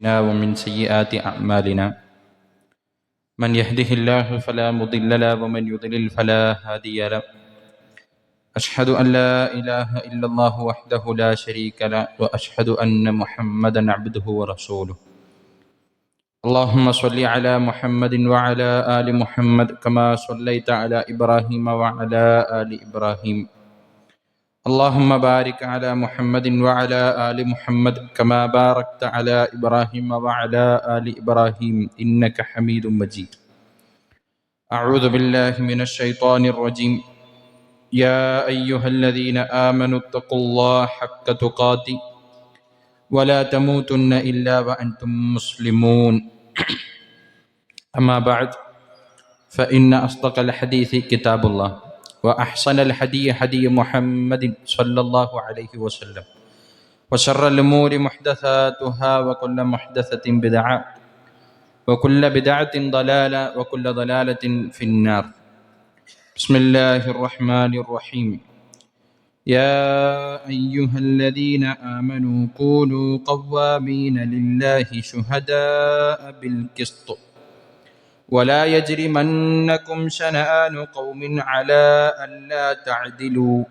ومن سيئات أعمالنا. من يهده الله فلا مضل له ومن يضلل فلا هادي له. أشهد أن لا إله إلا الله وحده لا شريك له وأشهد أن محمدا عبده ورسوله. اللهم صل على محمد وعلى آل محمد كما صليت على إبراهيم وعلى آل إبراهيم. اللهم بارك على محمد وعلى آل محمد كما باركت على إبراهيم وعلى آل إبراهيم إنك حميد مجيد. أعوذ بالله من الشيطان الرجيم. يا أيها الذين آمنوا اتقوا الله حق تقاته ولا تموتن إلا وأنتم مسلمون. أما بعد فإن أصدق الحديث كتاب الله. وأحسن الحدي حدي محمد صلى الله عليه وسلم. وشر الأمور محدثاتها وكل محدثة بدعة وكل بدعة ضلالة وكل ضلالة في النار. بسم الله الرحمن الرحيم. يا أيها الذين آمنوا كونوا قوامين لله شهداء بالقسط. ولا يجرمنكم شنآن قوم على ألا تعدلوا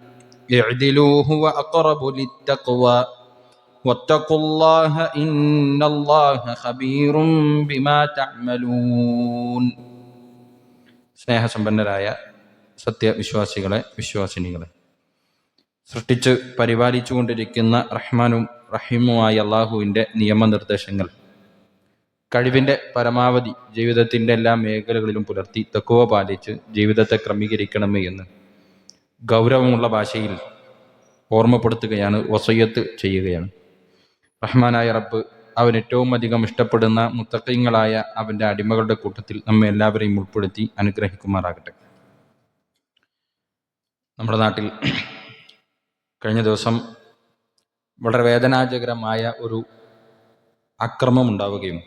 اعدلوا هو أقرب للتقوى واتقوا الله إن الله خبير بما تعملون സ്നേഹസമ്പന്നരായ സത്യവിശ്വാസികളെ വിശ്വാസിനികളെ സൃഷ്ടിച്ച് പരിപാലിച്ചു കൊണ്ടിരിക്കുന്ന റഹ്മാനും റഹീമുമായ അള്ളാഹുവിൻ്റെ നിയമനിർദ്ദേശങ്ങൾ കഴിവിന്റെ പരമാവധി ജീവിതത്തിന്റെ എല്ലാ മേഖലകളിലും പുലർത്തി തക്കുവ പാലിച്ച് ജീവിതത്തെ ക്രമീകരിക്കണമേ എന്ന് ഗൗരവമുള്ള ഭാഷയിൽ ഓർമ്മപ്പെടുത്തുകയാണ് വസയ്യത്ത് ചെയ്യുകയാണ്. റഹ്മാനായ റബ്ബ് അവൻ ഏറ്റവും അധികം ഇഷ്ടപ്പെടുന്ന മുത്തക്കയങ്ങളായ അവന്റെ അടിമകളുടെ കൂട്ടത്തിൽ നമ്മെ എല്ലാവരെയും ഉൾപ്പെടുത്തി അനുഗ്രഹിക്കുമാറാകട്ടെ. നമ്മുടെ നാട്ടിൽ കഴിഞ്ഞ ദിവസം വളരെ വേദനാജകരമായ ഒരു അക്രമം ഉണ്ടാവുകയും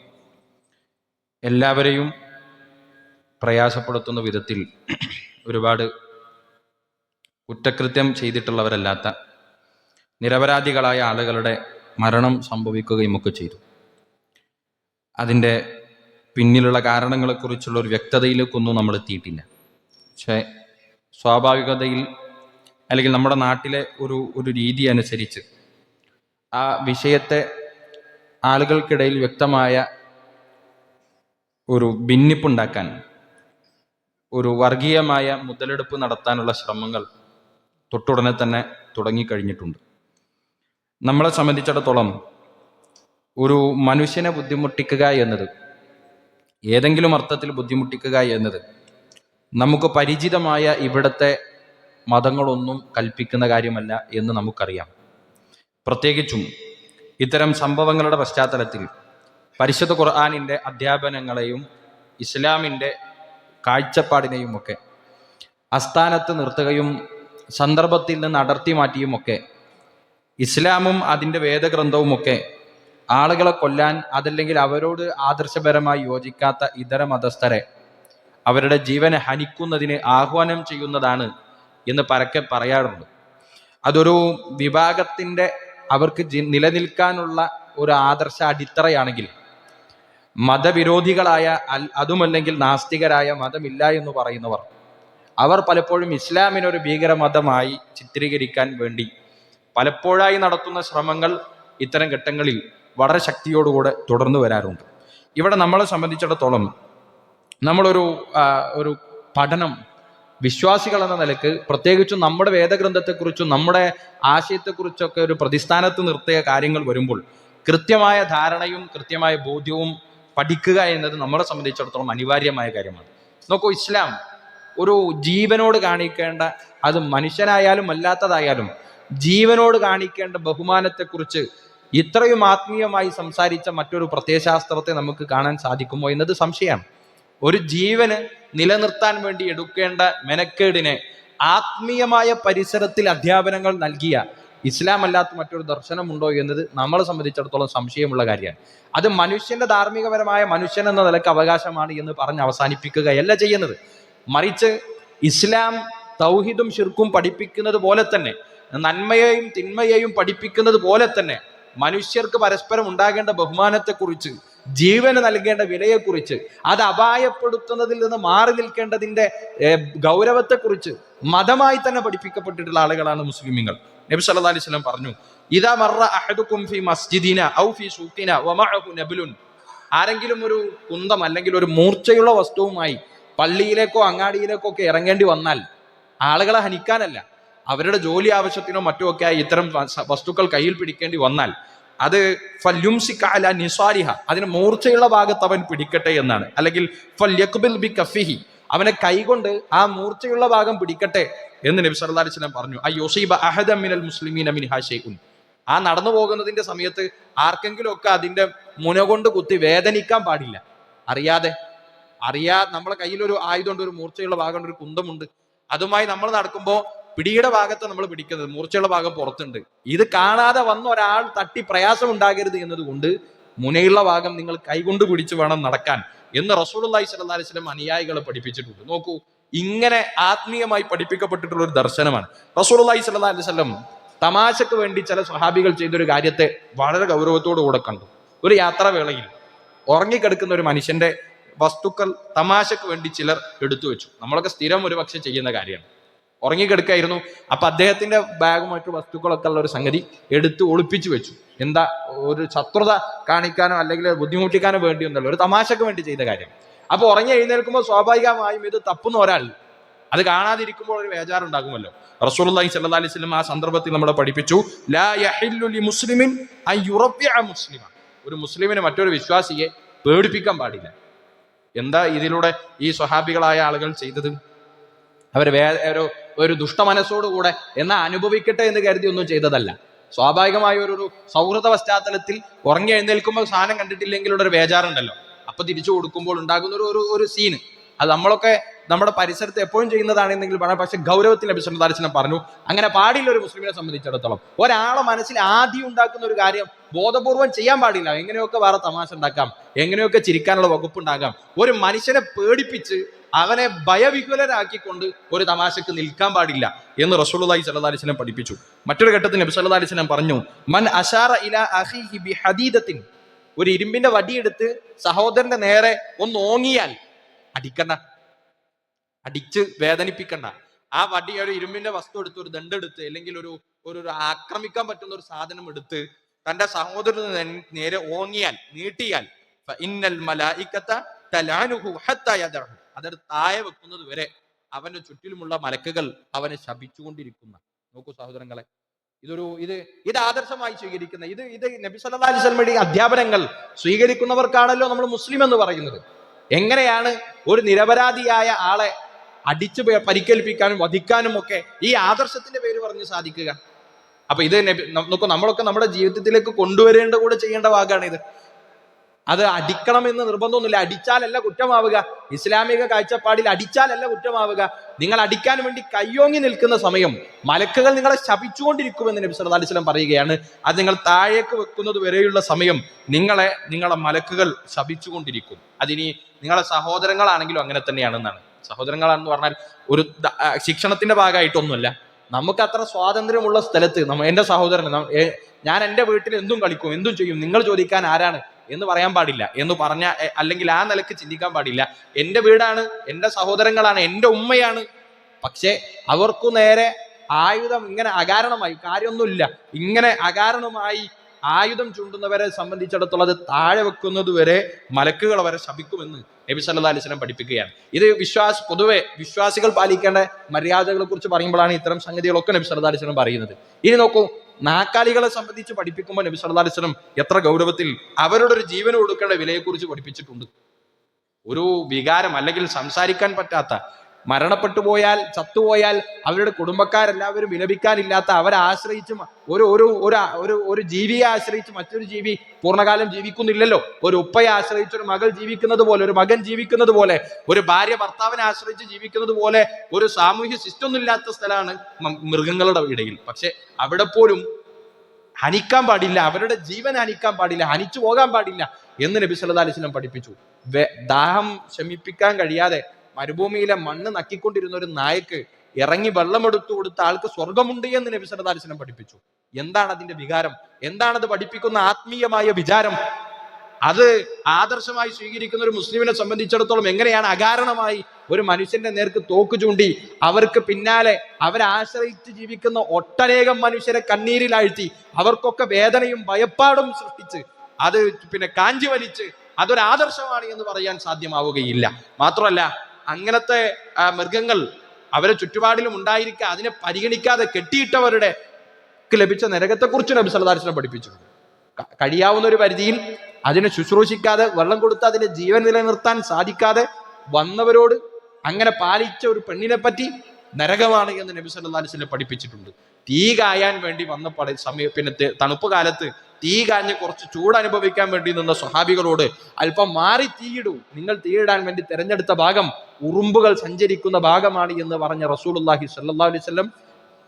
എല്ലാവരെയും പ്രയാസപ്പെടുത്തുന്ന വിധത്തിൽ ഒരുപാട് കുറ്റകൃത്യം ചെയ്തിട്ടുള്ളവരല്ലാത്ത നിരപരാധികളായ ആളുകളുടെ മരണം സംഭവിക്കുകയും ഒക്കെ ചെയ്തു. അതിന്റെ പിന്നിലുള്ള കാരണങ്ങളെക്കുറിച്ചുള്ള ഒരു വ്യക്തതയിലേക്കൊന്നും നമ്മൾ എത്തിയിട്ടില്ല. പക്ഷേ സ്വാഭാവികതയിൽ അല്ലെങ്കിൽ നമ്മുടെ നാട്ടിലെ ഒരു ഒരു രീതി അനുസരിച്ച് ആ വിഷയത്തെ ആളുകൾക്കിടയിൽ വ്യക്തമായ ഒരു ഭിന്നിപ്പുണ്ടാക്കാൻ ഒരു വർഗീയമായ മുതലെടുപ്പ് നടത്താനുള്ള ശ്രമങ്ങൾ തൊട്ടുടനെ തന്നെ തുടങ്ങിക്കഴിഞ്ഞിട്ടുണ്ട്. നമ്മളെ സംബന്ധിച്ചിടത്തോളം ഒരു മനുഷ്യനെ ബുദ്ധിമുട്ടിക്കുക എന്നത് ഏതെങ്കിലും അർത്ഥത്തിൽ ബുദ്ധിമുട്ടിക്കുക എന്നത് നമുക്ക് പരിചിതമായ ഇവിടുത്തെ മതങ്ങളൊന്നും കൽപ്പിക്കുന്ന കാര്യമല്ല എന്ന് നമുക്കറിയാം. പ്രത്യേകിച്ചും ഇത്തരം സംഭവങ്ങളുടെ പശ്ചാത്തലത്തിൽ പരിശുദ്ധ ഖുർആാനിന്റെ അധ്യാപനങ്ങളെയും ഇസ്ലാമിന്റെ കാഴ്ചപ്പാടിനെയും ഒക്കെ അസ്ഥാനത്ത് നിർത്തുകയും സന്ദർഭത്തിൽ നിന്ന് അടർത്തി മാറ്റിയുമൊക്കെ ഇസ്ലാമും അതിന്റെ വേദഗ്രന്ഥവുമൊക്കെ ആളുകളെ കൊല്ലാൻ അതല്ലെങ്കിൽ അവരോട് ആദർശപരമായി യോജിക്കാത്ത ഇതര മതസ്ഥരെ അവരുടെ ജീവനെ ഹനിക്കുന്നതിന് ആഹ്വാനം ചെയ്യുന്നതാണ് എന്ന് പരക്കെ പറയാറുണ്ട്. അതൊരു വിഭാഗത്തിന്റെ അവർക്ക് നിലനിൽക്കാനുള്ള ഒരു ആദർശ അടിത്തറയാണെങ്കിൽ മതവിരോധികളായ അതുമല്ലെങ്കിൽ നാസ്തികരായ മതമില്ല എന്ന് പറയുന്നവർ. അവർ പലപ്പോഴും ഇസ്ലാമിനൊരു ഭീകര മതമായി ചിത്രീകരിക്കാൻ വേണ്ടി പലപ്പോഴായി നടത്തുന്ന ശ്രമങ്ങൾ ഇത്തരം ഘട്ടങ്ങളിൽ വളരെ ശക്തിയോടുകൂടെ തുടർന്നു വരാറുണ്ട്. ഇവിടെ നമ്മളെ സംബന്ധിച്ചിടത്തോളം നമ്മളൊരു ഒരു പഠനം വിശ്വാസികൾ എന്ന നിലയ്ക്ക് പ്രത്യേകിച്ചും നമ്മുടെ വേദഗ്രന്ഥത്തെക്കുറിച്ചും നമ്മുടെ ആശയത്തെക്കുറിച്ചൊക്കെ ഒരു പ്രതിസ്ഥാനത്ത് നിർത്തിയ കാര്യങ്ങൾ വരുമ്പോൾ കൃത്യമായ ധാരണയും കൃത്യമായ ബോധ്യവും പഠിക്കുക എന്നത് നമ്മളെ സംബന്ധിച്ചിടത്തോളം അനിവാര്യമായ കാര്യമാണ്. നോക്കൂ ഇസ്ലാം ഒരു ജീവനോട് കാണിക്കേണ്ട അത് മനുഷ്യനായാലും അല്ലാത്തതായാലും ജീവനോട് കാണിക്കേണ്ട ബഹുമാനത്തെക്കുറിച്ച് ഇത്രയും ആത്മീയമായി സംസാരിച്ച മറ്റൊരു പ്രത്യയശാസ്ത്രത്തെ നമുക്ക് കാണാൻ സാധിക്കുമോ എന്നത് സംശയമാണ്. ഒരു ജീവന് നിലനിർത്താൻ വേണ്ടി എടുക്കേണ്ട മെനക്കേടിനെ ആത്മീയമായ പരിസരത്തിൽ അധ്യാപനങ്ങൾ നൽകിയ ഇസ്ലാം അല്ലാത്ത മറ്റൊരു ദർശനമുണ്ടോ എന്നത് നമ്മളെ സംബന്ധിച്ചിടത്തോളം സംശയമുള്ള കാര്യമാണ്. അത് മനുഷ്യന്റെ ധാർമ്മികപരമായ മനുഷ്യൻ എന്ന നിലയ്ക്ക് അവകാശമാണ് എന്ന് പറഞ്ഞ് അവസാനിപ്പിക്കുകയല്ല ചെയ്യുന്നത്. മറിച്ച് ഇസ്ലാം തൗഹിദും ഷിർക്കും പഠിപ്പിക്കുന്നത് പോലെ തന്നെ നന്മയെയും തിന്മയെയും പഠിപ്പിക്കുന്നത് പോലെ തന്നെ മനുഷ്യർക്ക് പരസ്പരം ഉണ്ടാകേണ്ട ബഹുമാനത്തെക്കുറിച്ച് ജീവന് നൽകേണ്ട വിലയെക്കുറിച്ച് അത് അപായപ്പെടുത്തുന്നതിൽ നിന്ന് മാറി നിൽക്കേണ്ടതിന്റെ ഗൗരവത്തെക്കുറിച്ച് മതമായി തന്നെ പഠിപ്പിക്കപ്പെട്ടിട്ടുള്ള ആളുകളാണ് മുസ്ലിമീങ്ങൾ നബി സല്ലല്ലാഹു അലൈഹി സ്വലം പറഞ്ഞു ഇതാ മറ അഹദുക്കും ഫി മസ്ജിദിന ഔ ഫി സൂഖിന വമഅഹു നബ്ലുൻ. ആരെങ്കിലും ഒരു കുന്തം അല്ലെങ്കിൽ ഒരു മൂർച്ചയുള്ള വസ്തുവുമായി പള്ളിയിലേക്കോ അങ്ങാടിയിലേക്കോ ഒക്കെ ഇറങ്ങേണ്ടി വന്നാൽ ആളുകളെ ഹനിക്കാനല്ല. അവരുടെ ജോലി ആവശ്യത്തിനോ മറ്റോ ഒക്കെ ആയി ഇത്തരം വസ്തുക്കൾ കയ്യിൽ പിടിക്കേണ്ടി വന്നാൽ അത് ഫല്യുംസിക്കാല നിസാരിഹ അതിന് മൂർച്ചയുള്ള ഭാഗത്ത് അവൻ പിടിക്കട്ടെ എന്നാണ്. അല്ലെങ്കിൽ ഫല്യക്ബിൽ ബി കഫിഹി അവനെ കൈകൊണ്ട് ആ മൂർച്ചയുള്ള ഭാഗം പിടിക്കട്ടെ എന്ന് നബി അലൈഹി വസല്ലം പറഞ്ഞു. ആ യുസീബ അഹദ മിനൽ മുസ്ലിമീന മിൻഹാ ഷൈഉൻ. ആ നടന്നു പോകുന്നതിന്റെ സമയത്ത് ആർക്കെങ്കിലും ഒക്കെ അതിന്റെ മുന കൊണ്ട് കുത്തി വേദനിക്കാൻ പാടില്ല. അറിയാതെ അറിയാ നമ്മളെ കയ്യിൽ ഒരു ആയുധമുണ്ട് ഒരു മൂർച്ചയുള്ള ഭാഗമുണ്ട് ഒരു കുന്തമുണ്ട്. അതുമായി നമ്മൾ നടക്കുമ്പോൾ പിടിയുടെ ഭാഗത്ത് നമ്മൾ പിടിക്കുന്നത് മൂർച്ചയുള്ള ഭാഗം പുറത്തുണ്ട്. ഇത് കാണാതെ വന്ന ഒരാൾ തട്ടി പ്രയാസം ഉണ്ടാകരുത് എന്നതുകൊണ്ട് മുനയുള്ള ഭാഗം നിങ്ങൾ കൈകൊണ്ട് പിടിച്ചു വേണം നടക്കാൻ. എന്ന് റസൂലുള്ളാഹി സ്വല്ലല്ലാഹി അലൈഹി വസല്ലം അനുയായികളെ പഠിപ്പിച്ചിട്ടുണ്ട്. നോക്കൂ ഇങ്ങനെ ആത്മീയമായി പഠിപ്പിക്കപ്പെട്ടിട്ടുള്ള ഒരു ദർശനമാണ്. റസൂലുള്ളാഹി സ്വല്ലല്ലാഹി അലൈഹി വസല്ലം തമാശക്ക് വേണ്ടി ചില സ്വഹാബികൾ ചെയ്തൊരു കാര്യത്തെ വളരെ ഗൗരവത്തോടു കൂടെ കണ്ടു. ഒരു യാത്രാവേളയിൽ ഉറങ്ങിക്കിടക്കുന്ന ഒരു മനുഷ്യന്റെ വസ്തുക്കൾ തമാശക്ക് വേണ്ടി ചിലർ എടുത്തു വെച്ചു നമ്മളൊക്കെ സ്ഥിരം ഒരു പക്ഷെ ചെയ്യുന്ന കാര്യമാണ്. ഉറങ്ങിക്കിടക്കായിരുന്നു. അപ്പൊ അദ്ദേഹത്തിന്റെ ബാഗും മറ്റു വസ്തുക്കളൊക്കെ ഉള്ള ഒരു സംഗതി എടുത്ത് ഒളിപ്പിച്ചു വെച്ചു. എന്താ ഒരു ശത്രുത കാണിക്കാനോ അല്ലെങ്കിൽ ബുദ്ധിമുട്ടിക്കാനോ വേണ്ടി ഒന്നല്ല ഒരു തമാശക്ക് വേണ്ടി ചെയ്ത കാര്യം. അപ്പൊ ഉറങ്ങി എഴുന്നേൽക്കുമ്പോൾ സ്വാഭാവികമായും ഇത് തപ്പുന്ന ഒരാൾ. അത് കാണാതിരിക്കുമ്പോൾ ഒരു വേജാറുണ്ടാകുമല്ലോ. റസൂലുള്ളാഹി സ്വല്ലല്ലാഹി അലൈഹി വസല്ലം ആ സന്ദർഭത്തിൽ നമ്മളെ പഠിപ്പിച്ചു. മുസ്ലിമിൻ മുസ്ലിമ. ഒരു മുസ്ലിമിനെ മറ്റൊരു വിശ്വാസിയെ പേടിപ്പിക്കാൻ പാടില്ല. എന്താ ഇതിലൂടെ ഈ സ്വഹാബികളായ ആളുകൾ ചെയ്തത്? അവർ വേ ഒരു ഒരു ദുഷ്ടമനസ്സോടുകൂടെ എന്നാ അനുഭവിക്കട്ടെ എന്ന് കരുതി ഒന്നും ചെയ്തതല്ല. സ്വാഭാവികമായ ഒരു സൗഹൃദ പശ്ചാത്തലത്തിൽ ഉറങ്ങി എഴുന്നേൽക്കുമ്പോൾ സാധനം കണ്ടിട്ടില്ലെങ്കിലുള്ള ഒരു വേജാറുണ്ടല്ലോ അപ്പൊ തിരിച്ചു കൊടുക്കുമ്പോൾ ഉണ്ടാകുന്ന ഒരു ഒരു സീന് അത് നമ്മളൊക്കെ നമ്മുടെ പരിസരത്ത് എപ്പോഴും ചെയ്യുന്നതാണെന്നെങ്കിൽ പറയാം പക്ഷെ ഗൗരവത്തിൽ അഭിസംധാരിച്ചനം പറഞ്ഞു. അങ്ങനെ പാടില്ല ഒരു മുസ്ലിമിനെ സംബന്ധിച്ചിടത്തോളം. ഒരാളെ മനസ്സിൽ ആദ്യം ഉണ്ടാക്കുന്ന ഒരു കാര്യം ബോധപൂർവം ചെയ്യാൻ പാടില്ല. എങ്ങനെയൊക്കെ വേറെ തമാശ ഉണ്ടാക്കാം? എങ്ങനെയൊക്കെ ചിരിക്കാനുള്ള വകുപ്പ് ഉണ്ടാക്കാം ഒരു മനുഷ്യനെ പേടിപ്പിച്ച് അവനെ ഭയവിഹുലരാക്കിക്കൊണ്ട് ഒരു തമാശക്ക് നിൽക്കാൻ പാടില്ല എന്ന് റസൂലുള്ളാഹി സ്വല്ലല്ലാഹി അലൈഹി വസല്ലം പഠിപ്പിച്ചു. മറ്റൊരു ഘട്ടത്തിൽ നബി സല്ലാ അലൈഹി വസല്ലം പറഞ്ഞു മൻ അഷാറ ഇലാ അഖീഹി ബി ഹദീദത്തിൻ ഒരു ഇരുമ്പിന്റെ വടിയെടുത്ത് സഹോദരന്റെ നേരെ ഒന്ന് ഓങ്ങിയാൽ അടിക്കണ്ട അടിച്ച് വേദനിപ്പിക്കണ്ട. ആ വടി ഒരു ഇരുമ്പിന്റെ വസ്തു എടുത്ത് ഒരു ദണ്ടെടുത്ത് അല്ലെങ്കിൽ ഒരു ഒരു ആക്രമിക്കാൻ പറ്റുന്ന ഒരു സാധനം എടുത്ത് തന്റെ സഹോദരന് നേരെ ഓങ്ങിയാൽ നീട്ടിയാൽ ഇന്നൽ മലായിക്കത്ത തലാനുഹു ഹത്താ യദഹു. അതൊരു താഴെ വെക്കുന്നത് വരെ അവന്റെ ചുറ്റിലുമുള്ള മലക്കുകൾ അവനെ ശപിച്ചുകൊണ്ടിരിക്കുന്ന. നോക്കൂ സഹോദരങ്ങളെ ഇതൊരു ഇത് ഇത് ആദർശമായി സ്വീകരിക്കുന്ന ഇത് ഇത് നബി സല്ലാ അലൈഹി വസല്ലമയുടെ അധ്യാപനങ്ങൾ സ്വീകരിക്കുന്നവർക്കാണല്ലോ നമ്മൾ മുസ്ലിം എന്ന് പറയുന്നത്. എങ്ങനെയാണ് ഒരു നിരപരാധിയായ ആളെ അടിച്ചു പരിക്കേൽപ്പിക്കാനും വധിക്കാനും ഒക്കെ ഈ ആദർശത്തിന്റെ പേര് പറഞ്ഞ് സാധിക്കുക? അപ്പൊ ഇത് നോക്കൂ നമ്മളൊക്കെ നമ്മുടെ ജീവിതത്തിലേക്ക് കൊണ്ടുവരേണ്ട കൂടെ ചെയ്യേണ്ട ഭാഗമാണ് ഇത്. അത് അടിക്കണമെന്ന് നിർബന്ധമൊന്നുമില്ല. അടിച്ചാലല്ല കുറ്റമാവുക. ഇസ്ലാമിക കാഴ്ചപ്പാടിൽ അടിച്ചാലല്ല കുറ്റമാവുക. നിങ്ങൾ അടിക്കാൻ വേണ്ടി കയ്യോങ്ങി നിൽക്കുന്ന സമയം മലക്കുകൾ നിങ്ങളെ ശപിച്ചുകൊണ്ടിരിക്കുമെന്ന് നബി സല്ലല്ലാഹു അലൈഹി വസല്ലം പറയുകയാണ്. അത് നിങ്ങൾ താഴേക്ക് വെക്കുന്നത് വരെയുള്ള സമയം നിങ്ങളെ നിങ്ങളെ മലക്കുകൾ ശപിച്ചുകൊണ്ടിരിക്കും. അതിനി നിങ്ങളെ സഹോദരങ്ങളാണെങ്കിലും അങ്ങനെ തന്നെയാണെന്നാണ്. സഹോദരങ്ങളാണെന്ന് പറഞ്ഞാൽ ഒരു ശിക്ഷണത്തിന്റെ ഭാഗമായിട്ടൊന്നുമല്ല. നമുക്ക് അത്ര സ്വാതന്ത്ര്യമുള്ള സ്ഥലത്ത് നമ്മ എന്റെ സഹോദരൻ ഞാൻ എന്റെ വീട്ടിൽ എന്തും കളിക്കും എന്തും ചെയ്യും. നിങ്ങൾ ചോദിക്കാൻ ആരാണ്? എന്ന് പറയാൻ പാടില്ല. എന്ന് പറഞ്ഞ അല്ലെങ്കിൽ ആ നിലയ്ക്ക് ചിന്തിക്കാൻ പാടില്ല. എന്റെ വീടാണ് എന്റെ സഹോദരങ്ങളാണ് എന്റെ ഉമ്മയാണ്. പക്ഷേ അവർക്കു നേരെ ആയുധം ഇങ്ങനെ അകാരണമായി കാര്യമൊന്നുമില്ല. ഇങ്ങനെ അകാരണമായി ആയുധം ചൂണ്ടുന്നവരെ സംബന്ധിച്ചിടത്തോളം അത് താഴെ വെക്കുന്നത് വരെ മലക്കുകൾ അവരെ ശപിക്കുമെന്ന് നബി സല്ലാ അലിസ്ലം പഠിപ്പിക്കുകയാണ്. ഇത് വിശ്വാസ പൊതുവെ വിശ്വാസികൾ പാലിക്കേണ്ട മര്യാദകളെ കുറിച്ച് പറയുമ്പോഴാണ് ഇത്തരം സംഗതികളൊക്കെ നബി സല്ലാ അലിസ്ലം പറയുന്നത്. ഇനി നോക്കൂ നാക്കാലികളെ സംബന്ധിച്ച് പഠിപ്പിക്കുമ്പോൾ നബി സല്ലല്ലാഹു അലൈഹി വസല്ലം എത്ര ഗൗരവത്തിൽ അവരുടെ ഒരു ജീവന് കൊടുക്കേണ്ട വിലയെക്കുറിച്ച് പഠിപ്പിച്ചിട്ടുണ്ട്. ഒരു വികാരം അല്ലെങ്കിൽ സംസാരിക്കാൻ പറ്റാത്ത മരണപ്പെട്ടു പോയാൽ ചത്തുപോയാൽ അവരുടെ കുടുംബക്കാരെല്ലാവരും വിലപിക്കാനില്ലാത്ത അവരെ ആശ്രയിച്ച് ഒരു ഒരു ഒരു ഒരു ജീവിയെ ആശ്രയിച്ച് മറ്റൊരു ജീവി പൂർണകാലം ജീവിക്കുന്നില്ലല്ലോ. ഒരു ഉപ്പയെ ആശ്രയിച്ച് ഒരു മകൾ ജീവിക്കുന്നത് പോലെ ഒരു മകൻ ജീവിക്കുന്നത് പോലെ ഒരു ഭാര്യ ഭർത്താവിനെ ആശ്രയിച്ച് ജീവിക്കുന്നത് പോലെ ഒരു സാമൂഹ്യ സിസ്റ്റം ഇല്ലാത്ത സ്ഥലമാണ് മൃഗങ്ങളുടെ ഇടയിൽ. പക്ഷെ അവിടെ പോലും ഹനിക്കാൻ പാടില്ല അവരുടെ ജീവൻ ഹനിക്കാൻ പാടില്ല ഹനിച്ചു പോകാൻ പാടില്ല എന്ന് നബി സല്ലല്ലാഹു അലൈഹി വസല്ലം പഠിപ്പിച്ചു. ദാഹം ശമിപ്പിക്കാൻ കഴിയാതെ മരുഭൂമിയിലെ മണ്ണ് നക്കിക്കൊണ്ടിരുന്ന ഒരു നായക്ക് ഇറങ്ങി വെള്ളമെടുത്തു കൊടുത്ത ആൾക്ക് സ്വർഗമുണ്ട് എന്ന് നബി പഠിപ്പിച്ചു. എന്താണ് അതിന്റെ വികാരം? എന്താണ് അത് പഠിപ്പിക്കുന്ന ആത്മീയമായ വിചാരം? അത് ആദർശമായി സ്വീകരിക്കുന്ന ഒരു മുസ്ലിമിനെ സംബന്ധിച്ചിടത്തോളം എങ്ങനെയാണ് അകാരണമായി ഒരു മനുഷ്യന്റെ നേർക്ക് തോക്ക് ചൂണ്ടി അവർക്ക് പിന്നാലെ അവരാശ്രയിച്ച് ജീവിക്കുന്ന ഒട്ടനേകം മനുഷ്യരെ കണ്ണീരിലാഴ്ത്തി അവർക്കൊക്കെ വേദനയും ഭയപ്പാടും സൃഷ്ടിച്ച് അത് പിന്നെ കാഞ്ചി വലിച്ച് അതൊരു ആദർശമാണ് എന്ന് പറയാൻ സാധ്യമാവുകയില്ല. മാത്രമല്ല അങ്ങനത്തെ മൃഗങ്ങൾ അവരെ ചുറ്റുപാടിലും ഉണ്ടായിരിക്കുക അതിനെ പരിഗണിക്കാതെ കെട്ടിയിട്ടവരുടെ ലഭിച്ച നരകത്തെക്കുറിച്ച് നബി വസല്ലം പഠിപ്പിച്ചിട്ടുണ്ട്. കഴിയാവുന്ന ഒരു പരിധിയിൽ അതിനെ ശുശ്രൂഷിക്കാതെ വെള്ളം കൊടുത്ത് അതിനെ ജീവൻ നിലനിർത്താൻ സാധിക്കാതെ വന്നവരോട് അങ്ങനെ പാലിച്ച ഒരു പെണ്ണിനെ പറ്റി നരകമാണ് എന്ന് നബി വസല്ലം പഠിപ്പിച്ചിട്ടുണ്ട്. തീ കായാൻ വേണ്ടി വന്ന സമയ പിന്നെ തണുപ്പ് കാലത്ത് തീ കാഞ്ഞ് കുറച്ച് ചൂട് അനുഭവിക്കാൻ വേണ്ടി നിന്ന സ്വഹാബികളോട് അല്പം മാറി തീയിടൂ. നിങ്ങൾ തീയിടാൻ വേണ്ടി തെരഞ്ഞെടുത്ത ഭാഗം ഉറുമ്പുകൾ സഞ്ചരിക്കുന്ന ഭാഗമാണ് എന്ന് പറഞ്ഞ റസൂലുള്ളാഹി സല്ലാ അലൈഹി വസല്ലം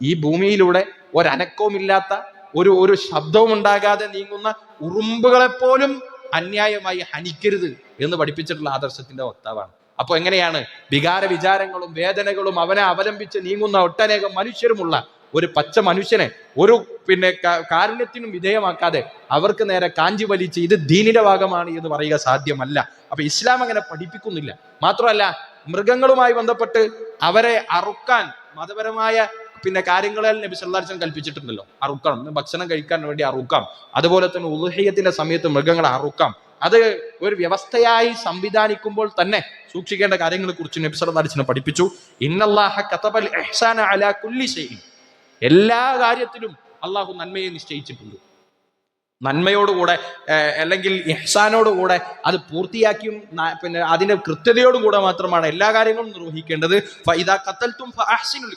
ഈ ഭൂമിയിലൂടെ ഒരനക്കവുമില്ലാത്ത ഒരു ഒരു ശബ്ദവും ഉണ്ടാകാതെ നീങ്ങുന്ന ഉറുമ്പുകളെ പോലും അന്യായമായി ഹനിക്കരുത് എന്ന് പഠിപ്പിച്ചിട്ടുള്ള ആദർശത്തിന്റെ വക്താവാണ്. അപ്പൊ എങ്ങനെയാണ് വികാര വിചാരങ്ങളും വേദനകളും അവനെ അവലംബിച്ച് നീങ്ങുന്ന ഒട്ടനേകം മനുഷ്യരുമുള്ള ഒരു പച്ച മനുഷ്യനെ ഒരു പിന്നെ കാരുണ്യത്തിനും വിധേയമാക്കാതെ അവർക്ക് നേരെ കാഞ്ചി വലിച്ച് ഇത് ദീനിന്റെ ഭാഗമാണ് എന്ന് പറയുക സാധ്യമല്ല. അപ്പൊ ഇസ്ലാം അങ്ങനെ പഠിപ്പിക്കുന്നില്ല. മാത്രമല്ല മൃഗങ്ങളുമായി ബന്ധപ്പെട്ട് അവരെ അറുക്കാൻ മതപരമായ പിന്നെ കാര്യങ്ങളെ നബി സല്ലാർച്ചൻ കൽപ്പിച്ചിട്ടുണ്ടല്ലോ. അറുക്കണം. ഭക്ഷണം കഴിക്കാൻ വേണ്ടി അറുക്കാം. അതുപോലെ തന്നെ ഉദഹയത്തിന്റെ സമയത്ത് മൃഗങ്ങളെ അറുക്കാം. അത് ഒരു വ്യവസ്ഥയായി സംവിധാനിക്കുമ്പോൾ തന്നെ സൂക്ഷിക്കേണ്ട കാര്യങ്ങളെ കുറിച്ച് നബി സല്ലാർച്ചനെ പഠിപ്പിച്ചു. ഇന്നല്ലാഹ കതബൽ ഇഹ്സാന അലാ കുല്ലി ഷൈഇൻ എല്ലാ കാര്യത്തിലും അള്ളാഹു നന്മയെ നിശ്ചയിച്ചിട്ടുണ്ട്. നന്മയോടുകൂടെ അല്ലെങ്കിൽ ഇഹ്സാനോടുകൂടെ അത് പൂർത്തിയാക്കിയും പിന്നെ അതിന്റെ കൃത്യതയോടും കൂടെ മാത്രമാണ് എല്ലാ കാര്യങ്ങളും നിർവഹിക്കേണ്ടത്. ഇതാ കത്തൽത്തും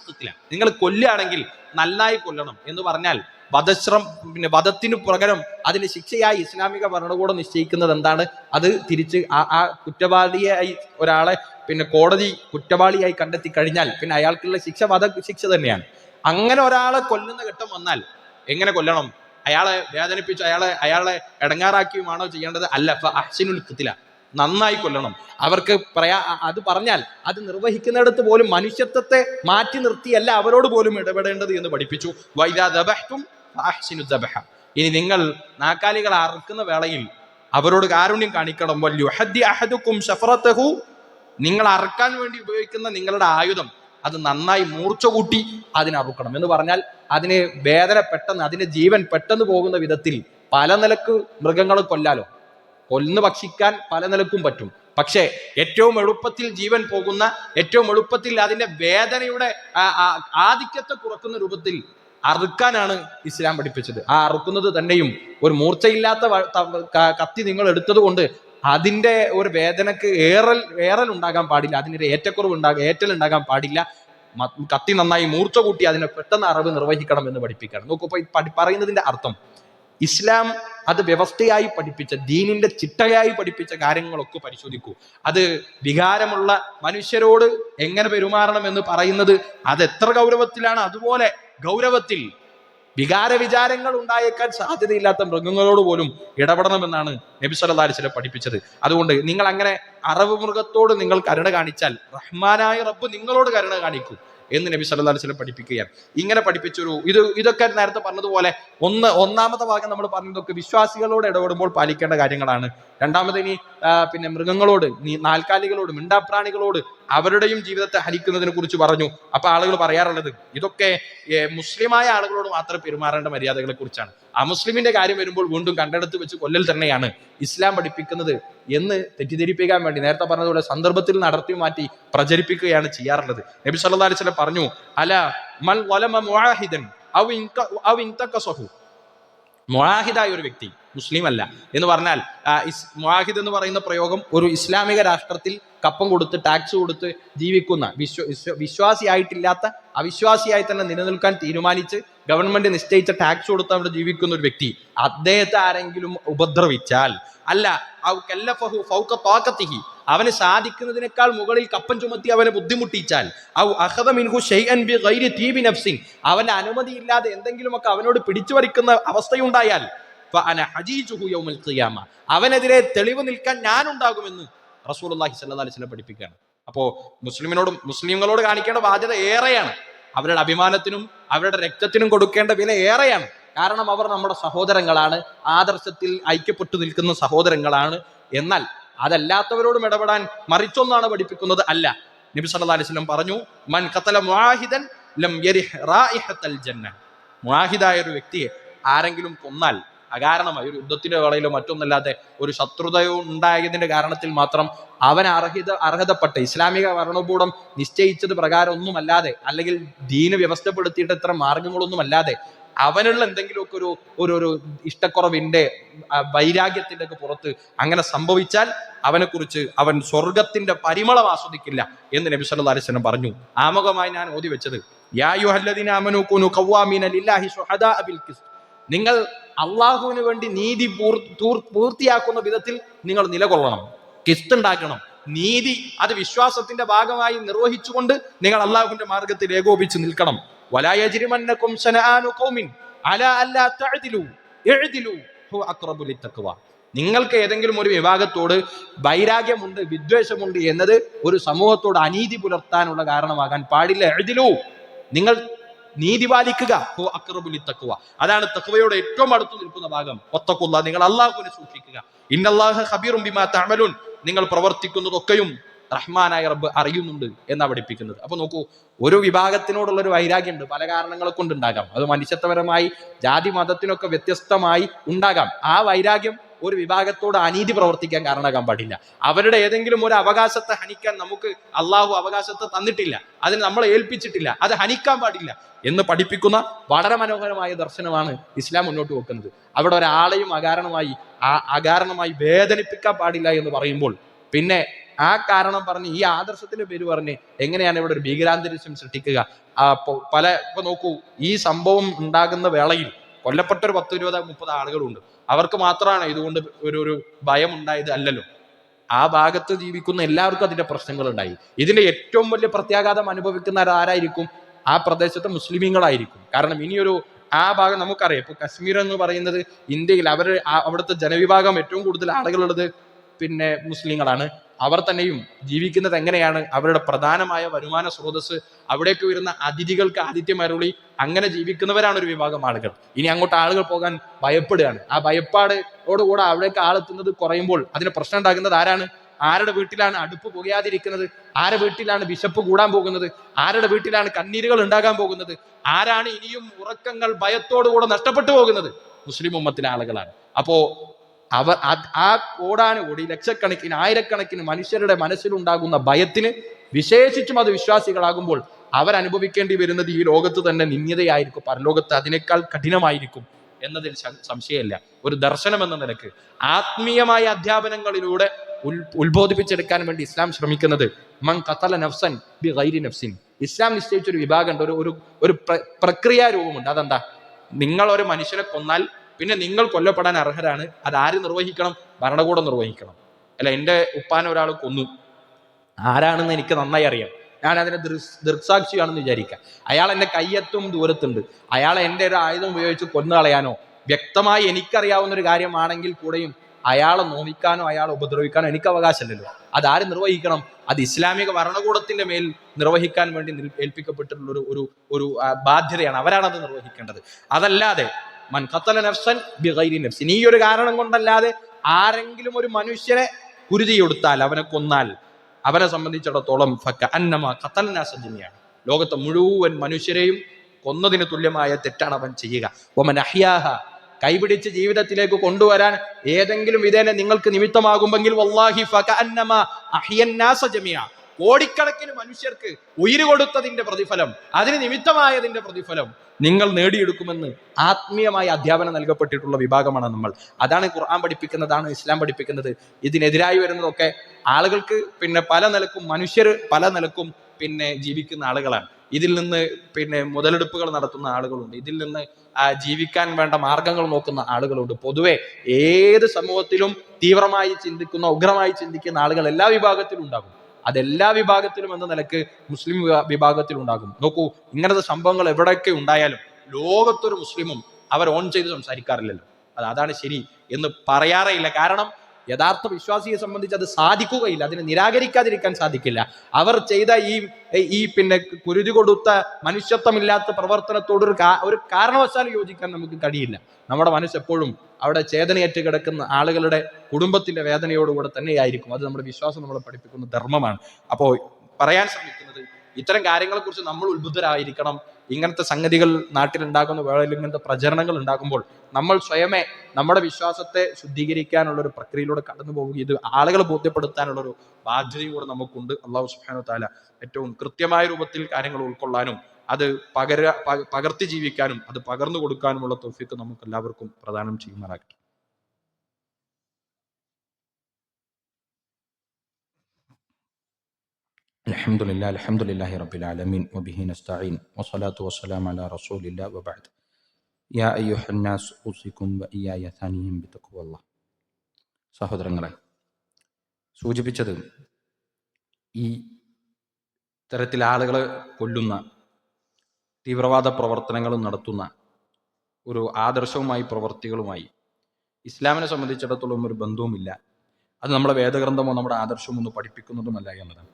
ഖിത്ല. നിങ്ങൾ കൊല്ലുകയാണെങ്കിൽ നന്നായി കൊല്ലണം എന്ന് പറഞ്ഞാൽ വധശ്രം പിന്നെ വധത്തിന് പകരം അതിന് ശിക്ഷയായി ഇസ്ലാമിക ഭരണകൂടം നിശ്ചയിക്കുന്നത് എന്താണ്? അത് തിരിച്ച് ആ ആ കുറ്റവാളിയായി ഒരാളെ പിന്നെ കോടതി കുറ്റവാളിയായി കണ്ടെത്തി കഴിഞ്ഞാൽ പിന്നെ അയാൾക്കുള്ള ശിക്ഷ വധ ശിക്ഷ തന്നെയാണ്. അങ്ങനെ ഒരാളെ കൊല്ലുന്ന ഘട്ടം വന്നാൽ എങ്ങനെ കൊല്ലണം? അയാളെ വേദനിപ്പിച്ച് അയാളെ അയാളെ ഇടങ്ങാറാക്കിയുമാണോ ചെയ്യേണ്ടത്? അല്ല അഹ്സിനുൽ കിത്തില നന്നായി കൊല്ലണം. അവർക്ക് പറയാ അത് പറഞ്ഞാൽ അത് നിർവഹിക്കുന്നിടത്ത് പോലും മനുഷ്യത്വത്തെ മാറ്റി നിർത്തിയല്ല അവരോട് പോലും ഇടപെടേണ്ടത് എന്ന് പഠിപ്പിച്ചു. ഇനി നിങ്ങൾ നാക്കാലികൾ അറുക്കുന്ന വേളയിൽ അവരോട് കാരുണ്യം കാണിക്കണം. വല്യു നിങ്ങൾ അറുക്കാൻ വേണ്ടി ഉപയോഗിക്കുന്ന നിങ്ങളുടെ ആയുധം അത് നന്നായി മൂർച്ച കൂട്ടി അതിനെ അറുക്കണം. എന്ന് പറഞ്ഞാൽ അതിന് വേദന പെട്ടെന്ന് അതിന്റെ ജീവൻ പെട്ടെന്ന് പോകുന്ന വിധത്തിൽ പല നിലയ്ക്ക് മൃഗങ്ങളെ കൊല്ലാലോ. കൊന്ന് ഭക്ഷിക്കാൻ പല നിലക്കും പറ്റും. പക്ഷേ ഏറ്റവും എളുപ്പത്തിൽ ജീവൻ പോകുന്ന ഏറ്റവും എളുപ്പത്തിൽ അതിന്റെ വേദനയുടെ ആധിക്യത്തെ കുറക്കുന്ന രൂപത്തിൽ അറുക്കാനാണ് ഇസ്ലാം പഠിപ്പിച്ചത്. ആ അറുക്കുന്നത് തന്നെയും ഒരു മൂർച്ചയില്ലാത്ത കത്തി നിങ്ങൾ എടുത്തത് കൊണ്ട് അതിന്റെ ഒരു വേദനക്ക് ഏറൽ ഏറൽ ഉണ്ടാകാൻ പാടില്ല. അതിനൊരു ഏറ്റക്കുറവ് ഉണ്ടാകാൻ ഏറ്റൽ ഉണ്ടാകാൻ പാടില്ല. കത്തി നന്നായി മൂർച്ച കൂട്ടി അതിനെ പെട്ടെന്ന് അറിവ് നിർവഹിക്കണം എന്ന് പഠിപ്പിക്കണം നോക്കൂ ഇപ്പൊ ഈ പഠി- പറയുന്നതിന്റെ അർത്ഥം ഇസ്ലാം അത് വ്യവസ്ഥയായി പഠിപ്പിച്ച ദീനിന്റെ ചിട്ടയായി പഠിപ്പിച്ച കാര്യങ്ങളൊക്കെ പരിശോധിക്കൂ. അത് വികാരമുള്ള മനുഷ്യരോട് എങ്ങനെ പെരുമാറണം എന്ന് പറയുന്നത് അത് എത്ര ഗൗരവത്തിലാണ്? അതുപോലെ ഗൗരവത്തിൽ വികാര വിചാരങ്ങൾ ഉണ്ടായേക്കാൻ സാധ്യതയില്ലാത്ത മൃഗങ്ങളോട് പോലും ഇടപെടണമെന്നാണ് നബി സല്ലല്ലാഹു അലൈഹി വസല്ലം പഠിപ്പിച്ചത്. അതുകൊണ്ട് നിങ്ങൾ അങ്ങനെ അറവ് മൃഗത്തോട് നിങ്ങൾ കരുണ കാണിച്ചാൽ റഹ്മാനായ റബ്ബ് നിങ്ങളോട് കരുണ കാണിക്കും എന്ന് നബി സല്ലല്ലാഹു അലൈഹി വസല്ലം പഠിപ്പിക്കുകയാണ്. ഇങ്ങനെ പഠിപ്പിച്ചൊരു ഇത് ഇതൊക്കെ നേരത്തെ പറഞ്ഞതുപോലെ ഒന്ന് ഒന്നാമത്തെ ഭാഗം നമ്മൾ പറഞ്ഞതൊക്കെ വിശ്വാസികളോട് ഇടപെടുമ്പോൾ പാലിക്കേണ്ട കാര്യങ്ങളാണ്. രണ്ടാമത് ഇനി പിന്നെ മൃഗങ്ങളോട് നാൽക്കാലികളോട് മിണ്ടാപ്രാണികളോട് അവരുടെയും ജീവിതത്തെ ഹരിക്കുന്നതിനെ കുറിച്ച് പറഞ്ഞു. അപ്പൊ ആളുകൾ പറയാറുള്ളത് ഇതൊക്കെ മുസ്ലിമായ ആളുകളോട് മാത്രം പെരുമാറേണ്ട മര്യാദകളെ കുറിച്ചാണ്. അമുസ്ലിമിന്റെ കാര്യം വരുമ്പോൾ വീണ്ടും കണ്ടെടുത്ത് വെച്ച് കൊല്ലൽ തന്നെയാണ് ഇസ്ലാം പഠിപ്പിക്കുന്നത് എന്ന് തെറ്റിദ്ധരിപ്പിക്കാൻ വേണ്ടി നേരത്തെ പറഞ്ഞതുപോലെ സന്ദർഭത്തിൽ നടത്തി മാറ്റി പ്രചരിപ്പിക്കുകയാണ് ചെയ്യാറുള്ളത്. നബി സല്ലല്ലാഹു അലൈഹി വസല്ലം പറഞ്ഞു അല മൽ വലമ മുആഹിദൻ ഔ ഇൻക- ഔ ഇൻതഖസഹു മുആഹിദായ ഒരു വ്യക്തി മുസ്ലിം അല്ല എന്ന് പറഞ്ഞാൽ മുആഹിദ് എന്ന് പറയുന്ന പ്രയോഗം ഒരു ഇസ്ലാമിക രാഷ്ട്രത്തിൽ കപ്പം കൊടുത്ത് ടാക്സ് കൊടുത്ത് ജീവിക്കുന്ന വിശ്വ- വിശ്വാസിയായിട്ടില്ലാത്ത അവിശ്വാസിയായി തന്നെ നിലനിൽക്കാൻ തീരുമാനിച്ച് ഗവൺമെന്റ് നിശ്ചയിച്ച ടാക്സ് കൊടുത്ത് അവിടെ ജീവിക്കുന്ന ഒരു വ്യക്തി. അദ്ദേഹത്തെ ആരെങ്കിലും ഉപദ്രവിച്ചാൽ അല്ല അവന് സാധിക്കുന്നതിനേക്കാൾ മുകളിൽ കപ്പൻ ചുമത്തി അവനെ ബുദ്ധിമുട്ടിച്ചാൽ അവന്റെ അനുമതിയില്ലാതെ എന്തെങ്കിലുമൊക്കെ അവനോട് പിടിച്ചു വരിക്കുന്ന അവസ്ഥയുണ്ടായാൽ. അവനെതിരെ തെളിവ് നിൽക്കാൻ ഞാൻ ഉണ്ടാകുമെന്ന് റസൂലുള്ളാഹി സ്വല്ലല്ലാഹു അലൈഹി വസല്ലം പഠിപ്പിക്കുകയാണ്. അപ്പോ മുസ്ലിമിനോടും മുസ്ലിങ്ങളോട് കാണിക്കേണ്ട ബാധ്യത ഏറെയാണ്. അവരുടെ അഭിമാനത്തിനും അവരുടെ രക്തത്തിനും കൊടുക്കേണ്ട വില ഏറെയാണ്. കാരണം അവർ നമ്മുടെ സഹോദരങ്ങളാണ് ആദർശത്തിൽ ഐക്യപ്പെട്ടു നിൽക്കുന്ന സഹോദരങ്ങളാണ്. എന്നാൽ അതല്ലാത്തവരോടും ഇടപെടാൻ മറിച്ചൊന്നാണ് പഠിപ്പിക്കുന്നത് അല്ല. നബി സല്ലല്ലാഹു അലൈഹി വസല്ലം പറഞ്ഞു മൻ ഖതല മുആഹിദൻ ലം ജന്ന. ഒരു വ്യക്തിയെ ആരെങ്കിലും കൊന്നാൽ അകാരണമായി ഒരു യുദ്ധത്തിന്റെ വേളയിലോ മറ്റൊന്നല്ലാതെ ഒരു ശത്രുതയോ ഉണ്ടായതിന്റെ കാരണത്തിൽ മാത്രം അവൻ അർഹിത അർഹതപ്പെട്ട ഇസ്ലാമിക ഭരണകൂടം നിശ്ചയിച്ചത് പ്രകാരം ഒന്നുമല്ലാതെ അല്ലെങ്കിൽ ദീന് വ്യവസ്ഥപ്പെടുത്തിയിട്ട് ഇത്ര മാർഗങ്ങളൊന്നുമല്ലാതെ അവനുള്ള എന്തെങ്കിലുമൊക്കെ ഒരു ഒരു ഒരു ഇഷ്ടക്കുറവിന്റെ വൈരാഗ്യത്തിന്റെ ഒക്കെ പുറത്ത് അങ്ങനെ സംഭവിച്ചാൽ അവനെ കുറിച്ച് അവൻ സ്വർഗത്തിന്റെ പരിമളം ആസ്വദിക്കില്ല എന്ന് നബി സല്ലല്ലാഹു അലൈഹി വസല്ലം പറഞ്ഞു. ആമുഖമായി ഞാൻ ഓതി വെച്ചത് നിങ്ങൾ അള്ളാഹുവിന് വേണ്ടി നീതി പൂർത്തിയാക്കുന്ന വിധത്തിൽ നിങ്ങൾ നിലകൊള്ളണം കിസ്ത് ഉണ്ടാക്കണം. നീതി അത് വിശ്വാസത്തിന്റെ ഭാഗമായി നിർവഹിച്ചുകൊണ്ട് നിങ്ങൾ അള്ളാഹുവിന്റെ മാർഗത്തിൽ ഏകോപിച്ച് നിൽക്കണം. വലായജിരിമന്നക്കും ശനആനു ഖൗമിൻ അലാ അല്ലാ തഅദിലു ഇഅദിലു ഹുവ അഖ്റബു ലിത്തഖ്വ. നിങ്ങൾക്ക് ഏതെങ്കിലും ഒരു വിഭാഗത്തോട് വൈരാഗ്യമുണ്ട് വിദ്വേഷമുണ്ട് എന്നത് ഒരു സമൂഹത്തോട് അനീതി പുലർത്താനുള്ള കാരണമാകാൻ പാടില്ല. എഴുതിലൂ നിങ്ങൾ നീതി പാലിക്കുക. ഹോ അക്രബുലി തക്കുവ അതാണ് തക്കുവയോട് ഏറ്റവും അടുത്ത് നിൽക്കുന്ന ഭാഗം. ഒത്തക്കുള്ള നിങ്ങൾ അള്ളാഹുവിനെ സൂക്ഷിക്കുക. ഇന്നല്ലാഹ ഹബീറും ബിമാ തഅമലുൻ. നിങ്ങൾ പ്രവർത്തിക്കുന്നതൊക്കെയും റഹ്മാനായ റബ്ബ് അറിയുന്നുണ്ട് എന്നാ പഠിപ്പിക്കുന്നത്. അപ്പൊ നോക്കൂ ഒരു വിഭാഗത്തിനോടുള്ള ഒരു വൈരാഗ്യമുണ്ട്. പല കാരണങ്ങളെ കൊണ്ടുണ്ടാകാം. അത് മനുഷ്യത്വപരമായി ജാതി മതത്തിനൊക്കെ വ്യത്യസ്തമായി ഉണ്ടാകാം. ആ വൈരാഗ്യം ഒരു വിഭാഗത്തോട് അനീതി പ്രവർത്തിക്കാൻ കാരണമാകാൻ പാടില്ല. അവരുടെ ഏതെങ്കിലും ഒരു അവകാശത്തെ ഹനിക്കാൻ നമുക്ക് അള്ളാഹു അവകാശത്തെ തന്നിട്ടില്ല. അതിന് നമ്മളെ ഏൽപ്പിച്ചിട്ടില്ല. അത് ഹനിക്കാൻ പാടില്ല എന്ന് പഠിപ്പിക്കുന്ന വളരെ മനോഹരമായ ദർശനമാണ് ഇസ്ലാം മുന്നോട്ട് വെക്കുന്നത്. അവിടെ ഒരാളെയും അകാരണമായി ആ അകാരണമായി വേദനിപ്പിക്കാൻ പാടില്ല എന്ന് പറയുമ്പോൾ പിന്നെ ആ കാരണം പറഞ്ഞ് ഈ ആദർശത്തിന്റെ പേര് പറഞ്ഞ് എങ്ങനെയാണ് ഇവിടെ ഒരു ഭീകരാന്തരീക്ഷം സൃഷ്ടിക്കുക? പല ഇപ്പൊ നോക്കൂ ഈ സംഭവം ഉണ്ടാകുന്ന വേളയിൽ കൊല്ലപ്പെട്ട ഒരു പത്ത് ഇരുപത് മുപ്പത് ആളുകളുണ്ട്. അവർക്ക് മാത്രമാണ് ഇതുകൊണ്ട് ഒരു ഒരു ഭയം ഉണ്ടായത് അല്ലല്ലോ. ആ ഭാഗത്ത് ജീവിക്കുന്ന എല്ലാവർക്കും അതിന്റെ പ്രശ്നങ്ങൾ ഉണ്ടായി ഇതിന്റെ ഏറ്റവും വലിയ പ്രത്യാഘാതം അനുഭവിക്കുന്ന ആരായിരിക്കും? ആ പ്രദേശത്തെ മുസ്ലിമീങ്ങളായിരിക്കും. കാരണം ഇനിയൊരു ആ ഭാഗം നമുക്കറിയാം. ഇപ്പൊ കശ്മീർ എന്ന് പറയുന്നത് ഇന്ത്യയിൽ അവർ അവിടുത്തെ ജനവിഭാഗം ഏറ്റവും കൂടുതൽ ആളുകളുള്ളത് പിന്നെ മുസ്ലിങ്ങളാണ്. അവർ തന്നെയും ജീവിക്കുന്നത് എങ്ങനെയാണ്? അവരുടെ പ്രധാനമായ വരുമാന സ്രോതസ് അവിടേക്ക് വരുന്ന അതിഥികൾക്ക് ആതിഥ്യം അരുളി അങ്ങനെ ജീവിക്കുന്നവരാണ് ഒരു വിഭാഗം ആളുകൾ. ഇനി അങ്ങോട്ട് ആളുകൾ പോകാൻ ഭയപ്പെടുകയാണ്. ആ ഭയപ്പാടോടുകൂടെ അവിടേക്ക് ആളെത്തുന്നത് കുറയുമ്പോൾ അതിന് പ്രശ്നം ഉണ്ടാകുന്നത് ആരാണ്? ആരുടെ വീട്ടിലാണ് അടുപ്പ് പുകയാതിരിക്കുന്നത്? ആരുടെ വീട്ടിലാണ് വിശപ്പ് കൂടാൻ പോകുന്നത്? ആരുടെ വീട്ടിലാണ് കണ്ണീരുകൾ ഉണ്ടാകാൻ പോകുന്നത്? ആരാണ് ഇനിയും ഉറക്കങ്ങൾ ഭയത്തോടുകൂടെ നഷ്ടപ്പെട്ടു പോകുന്നത്? മുസ്ലിം ഉമ്മത്തിലെ ആളുകളാണ്. അപ്പോ അവർ ആ കോടാനുകൂടി ലക്ഷക്കണക്കിന് ആയിരക്കണക്കിന് മനുഷ്യരുടെ മനസ്സിലുണ്ടാകുന്ന ഭയത്തിന് വിശേഷിച്ചും അത് വിശ്വാസികളാകുമ്പോൾ അവരനുഭവിക്കേണ്ടി വരുന്നത് ഈ ലോകത്ത് തന്നെ നിന്ദ്യതയായിരിക്കും പരലോകത്ത് അതിനേക്കാൾ കഠിനമായിരിക്കും എന്നതിൽ സംശയമല്ല. ഒരു ദർശനം എന്ന നിലയ്ക്ക് ആത്മീയമായ അധ്യാപനങ്ങളിലൂടെ ഉൽ ഉത്ബോധിപ്പിച്ചെടുക്കാൻ വേണ്ടി ഇസ്ലാം ശ്രമിക്കുന്നത് മൻ കത്തല നഫ്സൻ ബി ഗൈരി നഫ്സിൻ. ഇസ്ലാം നിശ്ചയിച്ച ഒരു വിഭാഗമുണ്ട് ഒരു ഒരു പ്രക്രിയാ രൂപമുണ്ട് അതെന്താ? നിങ്ങൾ ഒരു മനുഷ്യനെ കൊന്നാൽ പിന്നെ നിങ്ങൾ കൊല്ലപ്പെടാൻ അർഹരാണ്. അത് നിർവഹിക്കണം? ഭരണകൂടം നിർവഹിക്കണം. അല്ല എന്റെ ഉപ്പാൻ ഒരാൾ കൊന്നു. ആരാണെന്ന് എനിക്ക് നന്നായി അറിയാം. ഞാൻ അതിന്റെ ദൃസ് ദൃക്സാക്ഷിയാണെന്ന് വിചാരിക്കാം. അയാൾ എന്റെ കയ്യെത്തും ദൂരത്തുണ്ട്. അയാൾ എന്റെ ഒരു ആയുധം ഉപയോഗിച്ച് കൊന്നു കളയാനോ വ്യക്തമായി എനിക്കറിയാവുന്ന ഒരു കാര്യമാണെങ്കിൽ കൂടെയും അയാളെ നോവിക്കാനോ അയാളെ ഉപദ്രവിക്കാനോ എനിക്ക് അവകാശമില്ലല്ലോ. അതാര് നിർവഹിക്കണം? അത് ഇസ്ലാമിക ഭരണകൂടത്തിന്റെ മേൽ നിർവഹിക്കാൻ വേണ്ടി ഏൽപ്പിക്കപ്പെട്ടിട്ടുള്ള ഒരു ഒരു ബാധ്യതയാണ്. അവരാണ് അത് നിർവഹിക്കേണ്ടത്. അതല്ലാതെ മൻ ഖത്തല നഫ്സൻ ബിഗൈരി നഫ്സിൻ ഈ ഒരു കാരണം കൊണ്ടല്ലാതെ ആരെങ്കിലും ഒരു മനുഷ്യനെ കുരുതി കൊടുത്താൽ അവനെ കൊന്നാൽ അവനെ സംബന്ധിച്ചിടത്തോളം ഫക്ക അന്നമ ഖത്തൽനാസജിനിയാണ് ലോകത്തെ മുഴുവൻ മനുഷ്യരെയും കൊന്നതിന് തുല്യമായ തെറ്റാണ് അവൻ ചെയ്യുക. ഒമൻ അഹ്യാഹ കൈപിടിച്ച് ജീവിതത്തിലേക്ക് കൊണ്ടുവരാൻ ഏതെങ്കിലും വിധേന നിങ്ങൾക്ക് നിമിത്തമാകുമെങ്കിൽ വല്ലാഹി ഫക അന്നമ അഹ്യന്നാസ ജമിയ. കോടിക്കണക്കിന് മനുഷ്യർക്ക് ഉയിര് കൊടുത്തതിന്റെ പ്രതിഫലം അതിന് നിമിത്തമായതിന്റെ പ്രതിഫലം നിങ്ങൾ നേടിയെടുക്കുമെന്ന് ആത്മീയമായ അധ്യാപനം നൽകപ്പെട്ടിട്ടുള്ള വിഭാഗമാണ് നമ്മൾ. അതാണ് ഖുർആൻ പഠിപ്പിക്കുന്നതാണ് ഇസ്ലാം പഠിപ്പിക്കുന്നത്. ഇതിനെതിരായി വരുന്നതൊക്കെ ആളുകൾക്ക് പിന്നെ പല നിലക്കും മനുഷ്യർ പല നിലക്കും പിന്നെ ജീവിക്കുന്ന ആളുകളാണ്. ഇതിൽ നിന്ന് പിന്നെ മുതലെടുപ്പുകൾ നടത്തുന്ന ആളുകളുണ്ട്. ഇതിൽ നിന്ന് ജീവിക്കാൻ വേണ്ട മാർഗങ്ങൾ നോക്കുന്ന ആളുകളുണ്ട്. പൊതുവെ ഏത് സമൂഹത്തിലും തീവ്രമായി ചിന്തിക്കുന്ന ഉഗ്രമായി ചിന്തിക്കുന്ന ആളുകൾ എല്ലാ വിഭാഗത്തിലും ഉണ്ടാകും. അതെല്ലാ വിഭാഗത്തിലും എന്ന നിലയ്ക്ക് മുസ്ലിം വിഭാഗത്തിൽ ഉണ്ടാകും. നോക്കൂ ഇങ്ങനത്തെ സംഭവങ്ങൾ എവിടെയൊക്കെ ഉണ്ടായാലും ലോകത്തൊരു മുസ്ലിമും അവർ ഓൺ ചെയ്ത് സംസാരിക്കാറില്ലല്ലോ. അത് അതാണ് ശരി എന്ന് പറയാറേ ഇല്ല. കാരണം യഥാർത്ഥ വിശ്വാസിയെ സംബന്ധിച്ച് അത് സാധിക്കുകയില്ല. അതിനെ നിരാകരിക്കാതിരിക്കാൻ സാധിക്കില്ല. അവർ ചെയ്ത ഈ ഈ പിന്നെ കുരുതി കൊടുത്ത മനുഷ്യത്വമില്ലാത്ത പ്രവർത്തനത്തോട് ഒരു കാ- ഒരു കാരണവശാലും യോജിക്കാൻ നമുക്ക് കഴിയില്ല. നമ്മുടെ മനസ്സെപ്പോഴും അവിടെ ചേതനയേറ്റ് കിടക്കുന്ന ആളുകളുടെ കുടുംബത്തിന്റെ വേദനയോടുകൂടെ തന്നെയായിരിക്കും. അത് നമ്മുടെ വിശ്വാസം നമ്മളെ പഠിപ്പിക്കുന്ന ധർമ്മമാണ്. അപ്പോൾ പറയാൻ ശ്രമിക്കുന്നത് ഇത്തരം കാര്യങ്ങളെക്കുറിച്ച് നമ്മൾ ഉത്ബുദ്ധരായിരിക്കണം. ഇങ്ങനത്തെ സംഗതികൾ നാട്ടിലുണ്ടാകുന്ന വേളയിൽ ഇങ്ങനത്തെ പ്രചരണങ്ങൾ ഉണ്ടാകുമ്പോൾ നമ്മൾ സ്വയമേ നമ്മുടെ വിശ്വാസത്തെ ശുദ്ധീകരിക്കാനുള്ള ഒരു പ്രക്രിയയിലൂടെ കടന്നു പോവുകയും ഇത് ആളുകളെ ബോധ്യപ്പെടുത്താനുള്ള ഒരു ബാധ്യതയും കൂടെ നമുക്കുണ്ട് അള്ളാഹു സുഹാനു താല ഏറ്റവും കൃത്യമായ രൂപത്തിൽ കാര്യങ്ങൾ ഉൾക്കൊള്ളാനും അത് പകര പകർത്തി ജീവിക്കാനും അത് പകർന്നു കൊടുക്കാനുമുള്ള തൊഫിക്ക് നമുക്ക് എല്ലാവർക്കും പ്രദാനം ചെയ്യുമാറാകട്ടെ. അലഹമുല്ല അലഹമുല്ലാഹി റബിലാലമീൻ വബിഹി നസ്തഈൻ. വസ്സലാത്തു വസ്സലാം അല റസൂലില്ല വബഅദ്. യാ അയ്യുഹന്നാസ് ഊസിക്കും വഇയായ തനിയും ബിത്തക്കുവല്ല സഹോദരങ്ങളെ സൂചിപ്പിച്ചത് ഈ തരത്തിൽ ആളുകളെ കൊല്ലുന്ന തീവ്രവാദ പ്രവർത്തനങ്ങളും നടത്തുന്ന ഒരു ആദർശവുമായി പ്രവൃത്തികളുമായി ഇസ്ലാമിനെ സംബന്ധിച്ചിടത്തോളം ഒരു ബന്ധവുമില്ല. അത് നമ്മുടെ വേദഗ്രന്ഥമോ നമ്മുടെ ആദർശമോ ഒന്നും പഠിപ്പിക്കുന്നതുമല്ല എന്നതാണ്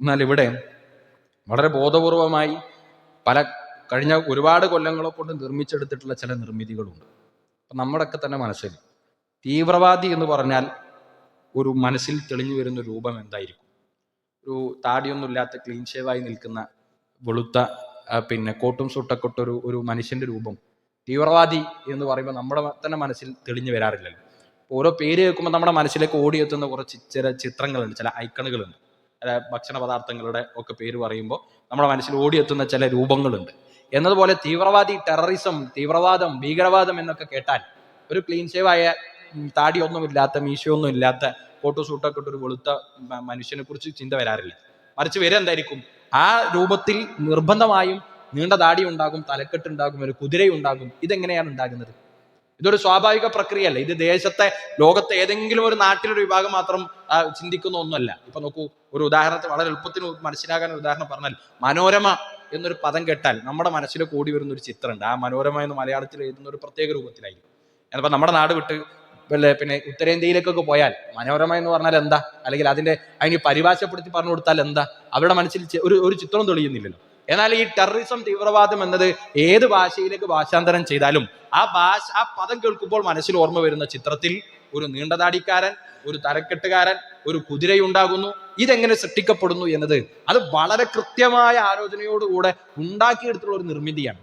എന്നാൽ ഇവിടെ വളരെ ബോധപൂർവമായി പല കഴിഞ്ഞ ഒരുപാട് കൊല്ലങ്ങളെ കൊണ്ട് നിർമ്മിച്ചെടുത്തിട്ടുള്ള ചില നിർമ്മിതികളുണ്ട്. അപ്പം നമ്മുടെയൊക്കെ തന്നെ മനസ്സിൽ തീവ്രവാദി എന്ന് പറഞ്ഞാൽ ഒരു മനസ്സിൽ തെളിഞ്ഞു വരുന്ന രൂപം എന്തായിരിക്കും? ഒരു താടിയൊന്നുമില്ലാത്ത ക്ലീൻ ഷേവായി നിൽക്കുന്ന വെളുത്ത പിന്നെ കോട്ടും സുട്ടക്കൊട്ട ഒരു ഒരു മനുഷ്യന്റെ രൂപം തീവ്രവാദി എന്ന് പറയുമ്പോൾ നമ്മുടെ തന്നെ മനസ്സിൽ തെളിഞ്ഞു വരാറില്ലല്ലോ. ഓരോ പേര് കേൾക്കുമ്പോൾ നമ്മുടെ മനസ്സിലേക്ക് ഓടിയെത്തുന്ന കുറച്ച് ചില ചിത്രങ്ങളുണ്ട് ചില ഐക്കണുകളുണ്ട്. ഭക്ഷണ പദാർത്ഥങ്ങളുടെ ഒക്കെ പേര് പറയുമ്പോൾ നമ്മുടെ മനസ്സിൽ ഓടിയെത്തുന്ന ചില രൂപങ്ങളുണ്ട്. എന്നതുപോലെ തീവ്രവാദി ടെററിസം തീവ്രവാദം ഭീകരവാദം എന്നൊക്കെ കേട്ടാൽ ഒരു ക്ലീൻ ഷേവായ താടിയൊന്നും താടിയൊന്നുമില്ലാത്ത മീശയൊന്നും ഇല്ലാത്ത ഫോട്ടോ സൂട്ടൊക്കെ ഇട്ട് ഒരു വെളുത്ത മനുഷ്യനെ കുറിച്ച് ചിന്ത വരാറില്ല. മറിച്ച് വരെ എന്തായിരിക്കും? ആ രൂപത്തിൽ നിർബന്ധമായും നീണ്ട താടി ഉണ്ടാകും തലക്കെട്ട് ഉണ്ടാകും ഒരു കുതിരയുണ്ടാകും. ഇതെങ്ങനെയാണ് ഉണ്ടാകുന്നത്? ഇതൊരു സ്വാഭാവിക പ്രക്രിയയല്ല. ഇത് ദേശത്തെ ലോകത്തെ ഏതെങ്കിലും ഒരു നാട്ടിലൊരു വിഭാഗം മാത്രം ചിന്തിക്കുന്ന ഒന്നുമല്ല ഇപ്പൊ നോക്കൂ ഒരു ഉദാഹരണത്തിൽ വളരെ എളുപ്പത്തിന് മനസ്സിലാകാൻ ഒരു ഉദാഹരണം പറഞ്ഞാൽ മനോരമ എന്നൊരു പദം കേട്ടാൽ നമ്മുടെ മനസ്സിൽ കൂടി വരുന്ന ഒരു ചിത്രമുണ്ട്. ആ മനോരമ എന്ന് മലയാളത്തിൽ എഴുതുന്ന ഒരു പ്രത്യേക രൂപത്തിലായിരിക്കും. എന്നപ്പോ നമ്മുടെ നാട് വിട്ട് പിന്നെ പിന്നെ ഉത്തരേന്ത്യയിലേക്കൊക്കെ പോയാൽ മനോരമ എന്ന് പറഞ്ഞാൽ എന്താ? അല്ലെങ്കിൽ അതിന്റെ അതിന് പരിഭാഷപ്പെടുത്തി പറഞ്ഞു കൊടുത്താൽ എന്താ? അവരുടെ മനസ്സിൽ ഒരു ഒരു ചിത്രം തെളിയുന്നില്ലല്ലോ. എന്നാൽ ഈ ടെററിസം തീവ്രവാദം എന്നത് ഏത് ഭാഷയിലേക്ക് ഭാഷാന്തരം ചെയ്താലും ആ ഭാഷ ആ പദം കേൾക്കുമ്പോൾ മനസ്സിൽ ഓർമ്മ വരുന്ന ചിത്രത്തിൽ ഒരു നീണ്ടതാടിക്കാരൻ ഒരു തലക്കെട്ടുകാരൻ ഒരു കുതിരയുണ്ടാകുന്നു. ഇതെങ്ങനെ സൃഷ്ടിക്കപ്പെടുന്നു എന്നത് അത് വളരെ കൃത്യമായ ആലോചനയോടുകൂടെ ഉണ്ടാക്കിയെടുത്തുള്ള ഒരു നിർമ്മിതിയാണ്.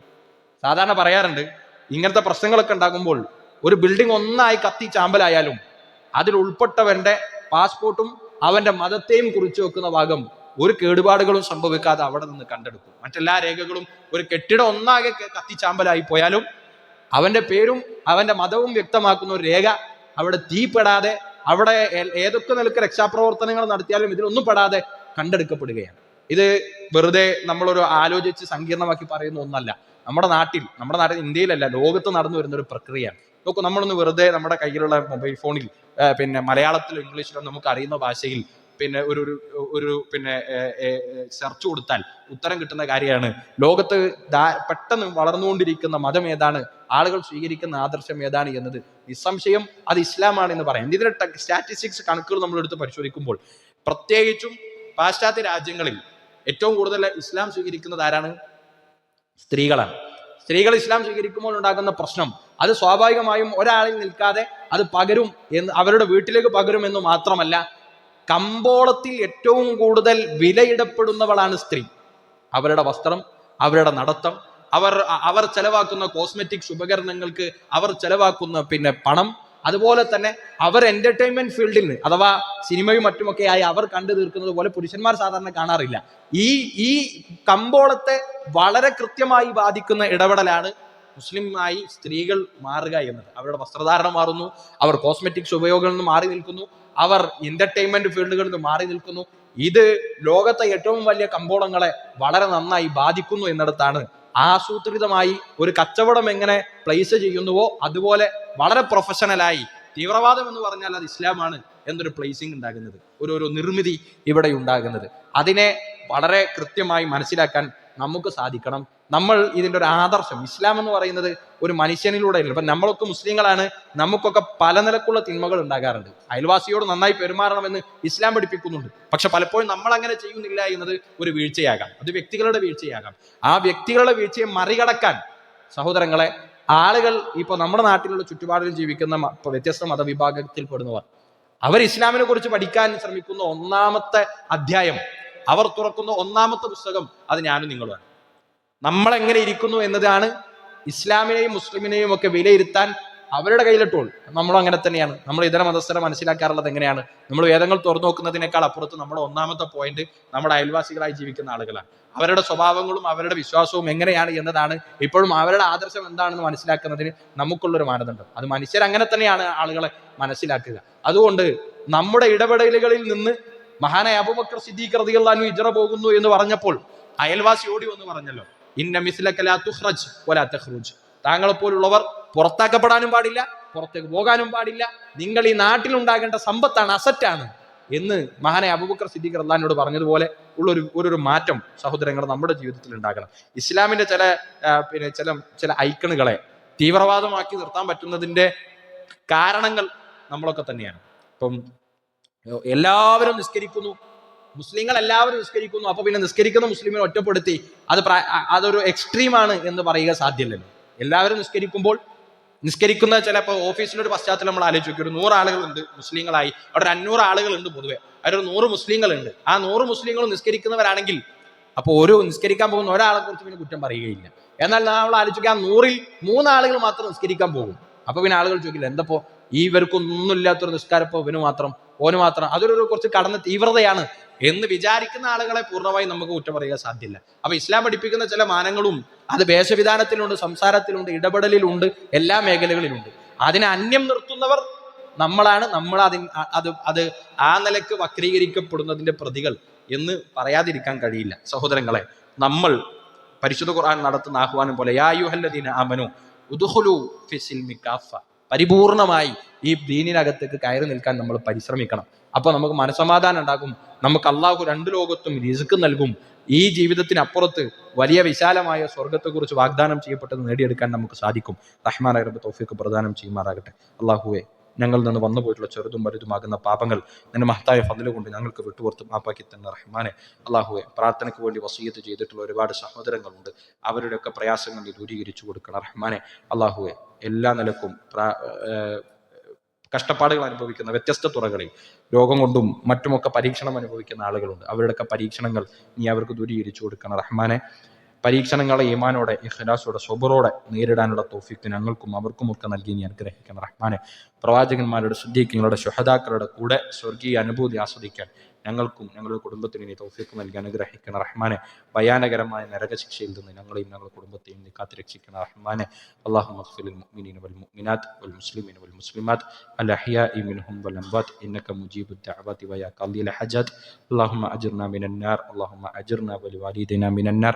സാധാരണ പറയാറുണ്ട് ഇങ്ങനത്തെ പ്രശ്നങ്ങളൊക്കെ ഉണ്ടാകുമ്പോൾ ഒരു ബിൽഡിംഗ് ഒന്നായി കത്തി ചാമ്പലായാലും അതിൽ ഉൾപ്പെട്ടവന്റെ പാസ്പോർട്ടും അവന്റെ മതത്തെയും കുറിച്ച് വെക്കുന്ന ഭാഗം ഒരു കേടുപാടുകളും സംഭവിക്കാതെ അവിടെ നിന്ന് കണ്ടെടുക്കും. മറ്റെല്ലാ രേഖകളും ഒരു കെട്ടിടം ഒന്നാകെ കത്തിച്ചാമ്പലായി പോയാലും അവന്റെ പേരും അവന്റെ മതവും വ്യക്തമാക്കുന്ന ഒരു രേഖ അവിടെ തീപ്പെടാതെ അവിടെ ഏതൊക്കെ നിലയ്ക്ക് രക്ഷാപ്രവർത്തനങ്ങൾ നടത്തിയാലും ഇതിലൊന്നും പെടാതെ കണ്ടെടുക്കപ്പെടുകയാണ്. ഇത് വെറുതെ നമ്മളൊരു ആലോചിച്ച് സങ്കീർണമാക്കി പറയുന്ന ഒന്നല്ല. നമ്മുടെ നാട്ടിൽ നമ്മുടെ നാട്ടിൽ ഇന്ത്യയിലല്ല ലോകത്ത് നടന്നു വരുന്ന ഒരു പ്രക്രിയയാണ്. നോക്കൂ നമ്മളൊന്ന് വെറുതെ നമ്മുടെ കയ്യിലുള്ള മൊബൈൽ ഫോണിൽ പിന്നെ മലയാളത്തിലോ ഇംഗ്ലീഷിലോ നമുക്ക് അറിയുന്ന ഭാഷയിൽ പിന്നെ ഒരു ഒരു ഒരു പിന്നെ സെർച്ച് കൊടുത്താൽ ഉത്തരം കിട്ടുന്ന കാര്യമാണ്. ലോകത്ത് പെട്ടെന്ന് വളർന്നുകൊണ്ടിരിക്കുന്ന മതം ഏതാണ്? ആളുകൾ സ്വീകരിക്കുന്ന ആദർശം ഏതാണ് എന്നത്. നിസ്സംശയം അത് ഇസ്ലാമാണ് എന്ന് പറയാം. ഇതിന്റെ സ്റ്റാറ്റിസ്റ്റിക്സ് കണക്കുകൾ നമ്മൾ എടുത്ത് പരിശോധിക്കുമ്പോൾ പ്രത്യേകിച്ചും പാശ്ചാത്യ രാജ്യങ്ങളിൽ ഏറ്റവും കൂടുതൽ ഇസ്ലാം സ്വീകരിക്കുന്നത് ആരാണ്? സ്ത്രീകളാണ്. സ്ത്രീകൾ ഇസ്ലാം സ്വീകരിക്കുമ്പോൾ ഉണ്ടാകുന്ന പ്രശ്നം അത് സ്വാഭാവികമായും ഒരാളിൽ നിൽക്കാതെ അത് പകരും എന്ന് അവരുടെ വീട്ടിലേക്ക് പകരും എന്ന് മാത്രമല്ല കമ്പോളത്തിൽ ഏറ്റവും കൂടുതൽ വിലയിടപ്പെടുന്നവളാണ് സ്ത്രീ. അവരുടെ വസ്ത്രം അവരുടെ നടത്തം അവർ അവർ ചെലവാക്കുന്ന കോസ്മെറ്റിക്സ് ഉപകരണങ്ങൾക്ക് അവർ ചെലവാക്കുന്ന പിന്നെ പണം അതുപോലെ തന്നെ അവർ എന്റർടൈൻമെന്റ് ഫീൽഡിൽ അഥവാ സിനിമയും മറ്റുമൊക്കെ ആയി അവർ കണ്ടു തീർക്കുന്നത് പോലെ പുരുഷന്മാർ സാധാരണ കാണാറില്ല. ഈ ഈ കമ്പോളത്തെ വളരെ കൃത്യമായി ബാധിക്കുന്ന ഇടപെടലാണ് മുസ്ലിമായി സ്ത്രീകൾ മാറുക എന്നത്. അവരുടെ വസ്ത്രധാരണം മാറുന്നു അവർ കോസ്മെറ്റിക്സ് ഉപയോഗങ്ങളിൽ നിന്ന് മാറി നിൽക്കുന്നു അവർ എന്റർടൈൻമെന്റ് ഫീൽഡുകളിൽ നിന്ന് മാറി നിൽക്കുന്നു. ഇത് ലോകത്തെ ഏറ്റവും വലിയ കമ്പോളങ്ങളെ വളരെ നന്നായി ബാധിക്കുന്നു എന്നിടത്താണ് ആസൂത്രിതമായി ഒരു കച്ചവടം എങ്ങനെ പ്ലേസ് ചെയ്യുന്നുവോ അതുപോലെ വളരെ പ്രൊഫഷണലായി തീവ്രവാദം എന്ന് പറഞ്ഞാൽ അത് ഇസ്ലാമാണ് എന്നൊരു പ്ലേസിംഗ് ഉണ്ടാകുന്നത്. ഒരു ഒരു നിർമ്മിതി ഇവിടെ ഉണ്ടാകുന്നത്. അതിനെ വളരെ കൃത്യമായി മനസ്സിലാക്കാൻ നമുക്ക് സാധിക്കണം. നമ്മൾ ഇതിന്റെ ഒരു ആദർശം. ഇസ്ലാം എന്ന് പറയുന്നത് ഒരു മനുഷ്യനിലൂടെ ഇല്ല ഇപ്പൊ നമ്മളൊക്കെ മുസ്ലിങ്ങളാണ്. നമുക്കൊക്കെ പല നിലക്കുള്ള തിന്മകൾ ഉണ്ടാകാറുണ്ട്. അയൽവാസിയോട് നന്നായി പെരുമാറണമെന്ന് ഇസ്ലാം പഠിപ്പിക്കുന്നുണ്ട്. പക്ഷെ പലപ്പോഴും നമ്മൾ അങ്ങനെ ചെയ്യുന്നില്ല എന്നത് ഒരു വീഴ്ചയാകാം. അത് വ്യക്തികളുടെ വീഴ്ചയാകാം. ആ വ്യക്തികളുടെ വീഴ്ചയെ മറികടക്കാൻ സഹോദരങ്ങളെ ആളുകൾ ഇപ്പൊ നമ്മുടെ നാട്ടിലുള്ള ചുറ്റുപാടിൽ ജീവിക്കുന്ന വ്യത്യസ്ത മതവിഭാഗത്തിൽപ്പെടുന്നവർ അവർ ഇസ്ലാമിനെ കുറിച്ച് പഠിക്കാൻ ശ്രമിക്കുന്ന ഒന്നാമത്തെ അധ്യായം അവർ തുറക്കുന്ന ഒന്നാമത്തെ പുസ്തകം അത് ഞാനും നിങ്ങളുമാണ്. നമ്മൾ എങ്ങനെ ഇരിക്കുന്നു എന്നതാണ് ഇസ്ലാമിനെയും മുസ്ലിമിനെയും ഒക്കെ വിലയിരുത്താൻ അവരുടെ കയ്യിലിട്ടോൾ. നമ്മളും അങ്ങനെ തന്നെയാണ്. നമ്മൾ ഇതര മതസ്ഥരെ മനസ്സിലാക്കാറുള്ളത് എങ്ങനെയാണ്? നമ്മൾ വേദങ്ങൾ തുറന്നു നോക്കുന്നതിനേക്കാൾ അപ്പുറത്ത് നമ്മുടെ ഒന്നാമത്തെ പോയിന്റ് നമ്മുടെ അയൽവാസികളായി ജീവിക്കുന്ന ആളുകളാണ്. അവരുടെ സ്വഭാവങ്ങളും അവരുടെ വിശ്വാസവും എങ്ങനെയാണ് എന്നതാണ് ഇപ്പോഴും അവരുടെ ആദർശം എന്താണെന്ന് മനസ്സിലാക്കുന്നതിന് നമുക്കുള്ളൊരു മാനദണ്ഡം. അത് മനുഷ്യർ അങ്ങനെ തന്നെയാണ് ആളുകളെ മനസ്സിലാക്കുക. അതുകൊണ്ട് നമ്മുടെ ഇടപെടലുകളിൽ നിന്ന് മഹാനായ അബൂബക്കർ സിദ്ദീഖ് ഇജ്റ പോകുന്നു എന്ന് പറഞ്ഞപ്പോൾ അയൽവാസി ഓടി വന്ന് പറഞ്ഞല്ലോ ഇന്ന മിസ്ലക തുഹ്റജ് താങ്കളെ പോലുള്ളവർ പുറത്താക്കപ്പെടാനും പാടില്ല പുറത്തേക്ക് പോകാനും പാടില്ല. നിങ്ങൾ ഈ നാട്ടിൽ ഉണ്ടാകേണ്ട സമ്പത്താണ് അസറ്റാണ് എന്ന് മഹാനെ അബൂബക്കർ സിദ്ദീഖ് റഹ്ലാനോട് പറഞ്ഞതുപോലെ ഉള്ള ഒരു ഒരു ഒരു മാറ്റം സഹോദരങ്ങൾ നമ്മുടെ ജീവിതത്തിൽ ഉണ്ടാകണം. ഇസ്ലാമിന്റെ ചില പിന്നെ ചില ചില ഐക്കണുകളെ തീവ്രവാദമാക്കി നിർത്താൻ പറ്റുന്നതിന്റെ കാരണങ്ങൾ നമ്മളൊക്കെ തന്നെയാണ്. ഇപ്പം എല്ലാവരും നിസ്കരിക്കുന്നു മുസ്ലിങ്ങൾ എല്ലാവരും നിസ്കരിക്കുന്നു അപ്പൊ പിന്നെ നിസ്കരിക്കുന്ന മുസ്ലിമിനെ ഒറ്റപ്പെടുത്തി അത് അതൊരു എക്സ്ട്രീം അതൊരു എക്സ്ട്രീമാണ് എന്ന് പറയുക സാധ്യമല്ലല്ലോ. എല്ലാവരും നിസ്കരിക്കുമ്പോൾ നിസ്കരിക്കുന്ന ചിലപ്പോൾ ഓഫീസിലൊരു പശ്ചാത്തലം നമ്മൾ ആലോചിച്ച് നോക്കി ഒരു നൂറ് ആളുകളുണ്ട് മുസ്ലിങ്ങളായി അവിടെ ഒരു അഞ്ഞൂറ് ആളുകളുണ്ട് പൊതുവെ. അതിലൊരു നൂറ് മുസ്ലിങ്ങളുണ്ട്. ആ നൂറ് മുസ്ലിങ്ങളും നിസ്കരിക്കുന്നവരാണെങ്കിൽ അപ്പോൾ ഒരു നിസ്കരിക്കാൻ പോകുന്ന ഒരാളെ കുറിച്ച് പിന്നെ കുറ്റം പറയുകയില്ല. എന്നാൽ നമ്മൾ ആലോചിക്കുക ആ നൂറിൽ മൂന്നാളുകൾ മാത്രം നിസ്കരിക്കാൻ പോകും. അപ്പോൾ പിന്നെ ആളുകൾ ചോദിക്കില്ല എന്തപ്പോ ഇവർക്കൊന്നും ഇല്ലാത്തൊരു നിസ്കാരപ്പോ ഇവന് മാത്രം? ഓന് മാത്രം. അതൊരു കുറച്ച് കടന്ന തീവ്രതയാണ് എന്ന് വിചാരിക്കുന്ന ആളുകളെ പൂർണമായും നമുക്ക് കുറ്റം പറയാൻ സാധ്യമല്ല അപ്പൊ ഇസ്ലാം പഠിപ്പിക്കുന്ന ചില മാനങ്ങളും അത് വേഷവിധാനത്തിലുണ്ട് സംസാരത്തിലുണ്ട് ഇടപെടലിലുണ്ട് എല്ലാ മേഖലകളിലുണ്ട്. അതിനെ അന്യം നിർത്തുന്നവർ നമ്മളാണ്. നമ്മൾ അതിന് അത് അത് ആ നിലയ്ക്ക് വക്രീകരിക്കപ്പെടുന്നതിന്റെ പ്രതികൾ എന്ന് പറയാതിരിക്കാൻ കഴിയില്ല. സഹോദരങ്ങളെ നമ്മൾ പരിശുദ്ധ ഖുർആൻ നടത്തുന്ന ആഹ്വാനം പോലെ യാ യുഹല്ലദീന അമനു ഉദുഹുലു ഫിസിൽ കാഫ. പരിപൂർണമായി ഈ ദീനിനകത്തേക്ക് കയറി നിൽക്കാൻ നമ്മൾ പരിശ്രമിക്കണം. അപ്പോൾ നമുക്ക് മനസമാധാനം ഉണ്ടാകും. നമുക്ക് അള്ളാഹു രണ്ട് ലോകത്തും റിസ്ക് നൽകും. ഈ ജീവിതത്തിനപ്പുറത്ത് വലിയ വിശാലമായ സ്വർഗത്തെക്കുറിച്ച് വാഗ്ദാനം ചെയ്യപ്പെട്ടത് നേടിയെടുക്കാൻ നമുക്ക് സാധിക്കും. റഹ്മാൻ റബ്ബ് തോഫിക്ക് പ്രദാനം ചെയ്യുമാറാകട്ടെ. അള്ളാഹുവെ ഞങ്ങളിൽ നിന്ന് വന്നു പോയിട്ടുള്ള ചെറുതും വലുതുമാകുന്ന പാപങ്ങൾ നിന്റെ മഹത്തായ ഫതിൽ കൊണ്ട് ഞങ്ങൾക്ക് വിട്ടുപുറത്ത് മാപ്പാക്കി തന്നെ റഹ്മാനെ അള്ളാഹുവെ പ്രാർത്ഥനയ്ക്ക് വേണ്ടി വസീയത്ത് ചെയ്തിട്ടുള്ള ഒരുപാട് സഹോദരങ്ങളുണ്ട്. അവരുടെയൊക്കെ പ്രയാസങ്ങൾ ദൂരീകരിച്ചു കൊടുക്കണം റഹ്മാനെ. അള്ളാഹുവെ എല്ലാ നിലക്കും കഷ്ടപ്പാടുകൾ അനുഭവിക്കുന്ന വ്യത്യസ്ത തുറകളിൽ രോഗം കൊണ്ടും മറ്റുമൊക്കെ പരീക്ഷണം അനുഭവിക്കുന്ന ആളുകളുണ്ട്. അവരുടെയൊക്കെ പരീക്ഷണങ്ങൾ നീ അവർക്ക് ദൂരീകരിച്ചു കൊടുക്കണം റഹ്മാനെ. പരീക്ഷണങ്ങളെ ഈമാനോടെ ഇഖ്ലാസോടെ സ്വബറോടെ നേരിടാനുള്ള തോഫിക്ക് ഞങ്ങൾക്കും അവർക്കും ഒക്കെ നൽകി നീ അനുഗ്രഹിക്കണം റഹ്മാനെ പ്രവാചകന്മാരുടെ ശുദ്ധീക്കങ്ങളുടെ ശുഹദാക്കളുടെ കൂടെ സ്വർഗീയ അനുഭൂതി ആസ്വദിക്കാൻ ഞങ്ങൾക്കും ഞങ്ങളുടെ കുടുംബത്തിന് നീ തൗഫീക്ക് നൽകി അനുഗ്രഹിക്കണം റഹ്മാനെ ഭയാനകരമായ നരകശിക്ഷയിൽ നിന്ന് ഞങ്ങളെയും ഞങ്ങളുടെ കുടുംബത്തെയും നീ കാത്തുരക്ഷിക്കണം റഹ്മാനെ അള്ളാഹു മഖ്ഫിൽ المؤمنين والمؤمنات والمسلمين والمسلمات الأحياء منهم والأموات إنك مجيب الدعوات ويا قاضي الحاجات اللهم أجرنا من النار اللهم أجرنا ولوالدينا من النار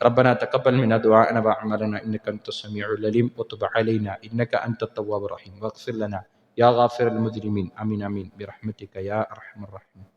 ربنا تقبل منا دعاءنا وأعمالنا إنك أنت السميع العليم وتب علينا إنك أنت التواب الرحيم واغفر لنا يا غافر المجرمين آمين آمين برحمتك يا أرحم الراحمين